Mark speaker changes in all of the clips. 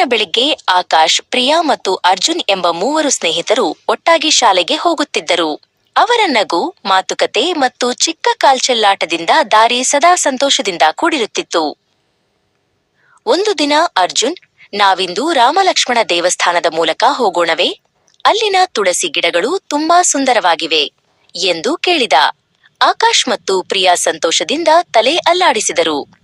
Speaker 1: ಪ್ರತಿದಿನ ಬೆಳಿಗ್ಗೆ ಆಕಾಶ್, ಪ್ರಿಯಾ ಮತ್ತು ಅರ್ಜುನ್ ಎಂಬ ಮೂವರು ಸ್ನೇಹಿತರು ಒಟ್ಟಾಗಿ ಶಾಲೆಗೆ ಹೋಗುತ್ತಿದ್ದರು. ಅವರ ನಗು, ಮಾತುಕತೆ ಮತ್ತು ಚಿಕ್ಕ ಕಾಲ್ಚೆಲ್ಲಾಟದಿಂದ ದಾರಿ ಸದಾ ಸಂತೋಷದಿಂದ ಕೂಡಿರುತ್ತಿತ್ತು. ಒಂದು ದಿನ ಅರ್ಜುನ್, ನಾವಿಂದು ರಾಮಲಕ್ಷ್ಮಣ ದೇವಸ್ಥಾನದ ಮೂಲಕ ಹೋಗೋಣವೇ? ಅಲ್ಲಿನ ತುಳಸಿ ಗಿಡಗಳು ತುಂಬಾ ಸುಂದರವಾಗಿವೆ ಎಂದು ಕೇಳಿದ. ಆಕಾಶ್ ಮತ್ತು ಪ್ರಿಯಾ ಸಂತೋಷದಿಂದ ತಲೆ ಅಲ್ಲಾಡಿಸಿದರು.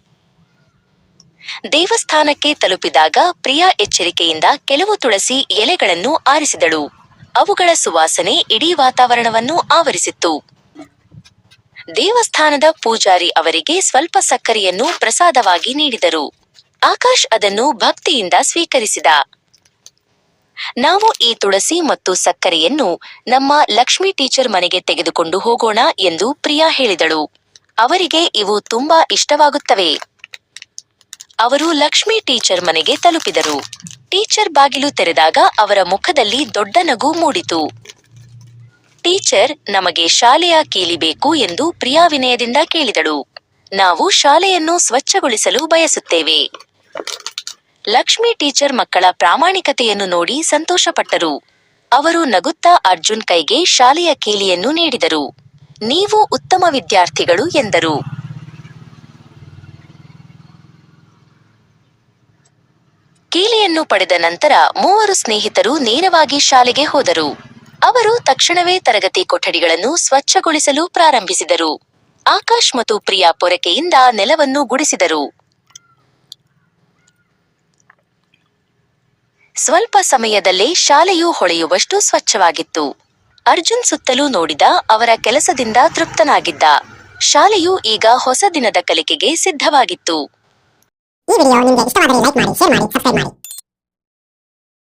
Speaker 1: ದೇವಸ್ಥಾನಕ್ಕೆ ತಲುಪಿದಾಗ ಪ್ರಿಯಾ ಎಚ್ಚರಿಕೆಯಿಂದ ಕೆಲವು ತುಳಸಿ ಎಲೆಗಳನ್ನು ಆರಿಸಿದಳು. ಅವುಗಳ ಸುವಾಸನೆ ಇಡೀ ವಾತಾವರಣವನ್ನು ಆವರಿಸಿತ್ತು. ದೇವಸ್ಥಾನದ ಪೂಜಾರಿ ಅವರಿಗೆ ಸ್ವಲ್ಪ ಸಕ್ಕರೆಯನ್ನು ಪ್ರಸಾದವಾಗಿ ನೀಡಿದರು. ಆಕಾಶ್ ಅದನ್ನು ಭಕ್ತಿಯಿಂದ ಸ್ವೀಕರಿಸಿದ. ನಾವು ಈ ತುಳಸಿ ಮತ್ತು ಸಕ್ಕರೆಯನ್ನು ನಮ್ಮ ಲಕ್ಷ್ಮಿ ಟೀಚರ್ ಮನೆಗೆ ತೆಗೆದುಕೊಂಡು ಹೋಗೋಣ ಎಂದು ಪ್ರಿಯಾ ಹೇಳಿದಳು. ಅವರಿಗೆ ಇವು ತುಂಬಾ ಇಷ್ಟವಾಗುತ್ತವೆ. ಅವರು ಲಕ್ಷ್ಮಿ ಟೀಚರ್ ಮನೆಗೆ ತಲುಪಿದರು. ಟೀಚರ್ ಬಾಗಿಲು ತೆರೆದಾಗ ಅವರ ಮುಖದಲ್ಲಿ ದೊಡ್ಡ ನಗು ಮೂಡಿತು. ಟೀಚರ್, ನಮಗೆ ಶಾಲೆಯ ಕೀಲಿ ಬೇಕು ಎಂದು ಪ್ರಿಯಾ ವಿನಯದಿಂದ ಕೇಳಿದಳು. ನಾವು ಶಾಲೆಯನ್ನು ಸ್ವಚ್ಛಗೊಳಿಸಲು ಬಯಸುತ್ತೇವೆ. ಲಕ್ಷ್ಮಿ ಟೀಚರ್ ಮಕ್ಕಳ ಪ್ರಾಮಾಣಿಕತೆಯನ್ನು ನೋಡಿ ಸಂತೋಷಪಟ್ಟರು. ಅವರು ನಗುತ್ತಾ ಅರ್ಜುನ್ ಕೈಗೆ ಶಾಲೆಯ ಕೀಲಿಯನ್ನು ನೀಡಿದರು. ನೀವು ಉತ್ತಮ ವಿದ್ಯಾರ್ಥಿಗಳು ಎಂದರು. ಕೀಲಿಯನ್ನು ಪಡೆದ ನಂತರ ಮೂವರು ಸ್ನೇಹಿತರು ನೇರವಾಗಿ ಶಾಲೆಗೆ ಹೋದರು. ಅವರು ತಕ್ಷಣವೇ ತರಗತಿ ಕೊಠಡಿಗಳನ್ನು ಸ್ವಚ್ಛಗೊಳಿಸಲು ಪ್ರಾರಂಭಿಸಿದರು. ಆಕಾಶ್ ಮತ್ತು ಪ್ರಿಯಾ ಪೊರಕೆಯಿಂದ ನೆಲವನ್ನು ಗುಡಿಸಿದರು. ಸ್ವಲ್ಪ ಸಮಯದಲ್ಲೇ ಶಾಲೆಯು ಹೊಳೆಯುವಷ್ಟು ಸ್ವಚ್ಛವಾಗಿತ್ತು. ಅರ್ಜುನ್ ಸುತ್ತಲೂ ನೋಡಿದ ಅವರ ಕೆಲಸದಿಂದ ತೃಪ್ತನಾಗಿದ್ದ. ಶಾಲೆಯು ಈಗ ಹೊಸ ದಿನದ ಕಲಿಕೆಗೆ ಸಿದ್ಧವಾಗಿತ್ತು.
Speaker 2: ಈ ವಿಡಿಯೋ ನಿಮಗೆ ಇಷ್ಟವಾದರೆ ಲೈಕ್ ಮಾಡಿ ಶೇರ್ ಮಾಡಿ ಸಬ್ಸ್ಕ್ರೈಬ್ ಮಾಡಿ